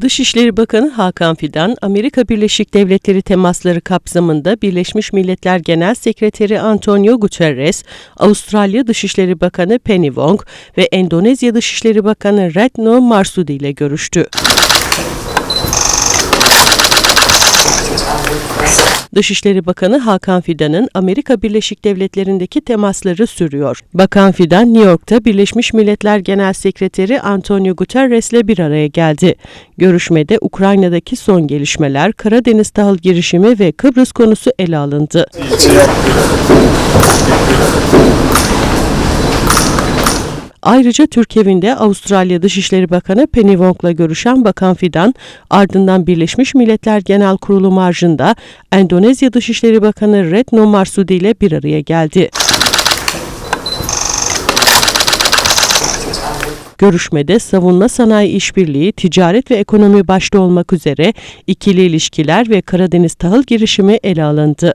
Dışişleri Bakanı Hakan Fidan, Amerika Birleşik Devletleri temasları kapsamında Birleşmiş Milletler Genel Sekreteri Antonio Guterres, Avustralya Dışişleri Bakanı Penny Wong ve Endonezya Dışişleri Bakanı Retno Marsudi ile görüştü. Dışişleri Bakanı Hakan Fidan'ın Amerika Birleşik Devletleri'ndeki temasları sürüyor. Bakan Fidan, New York'ta Birleşmiş Milletler Genel Sekreteri Antonio Guterres'le bir araya geldi. Görüşmede Ukrayna'daki son gelişmeler, Karadeniz tahıl girişimi ve Kıbrıs konusu ele alındı. Ayrıca Türk evinde Avustralya Dışişleri Bakanı Penny Wong'la görüşen Bakan Fidan, ardından Birleşmiş Milletler Genel Kurulu marjında Endonezya Dışişleri Bakanı Retno Marsudi ile bir araya geldi. Görüşmede savunma sanayi işbirliği, ticaret ve ekonomi başta olmak üzere ikili ilişkiler ve Karadeniz tahıl girişimi ele alındı.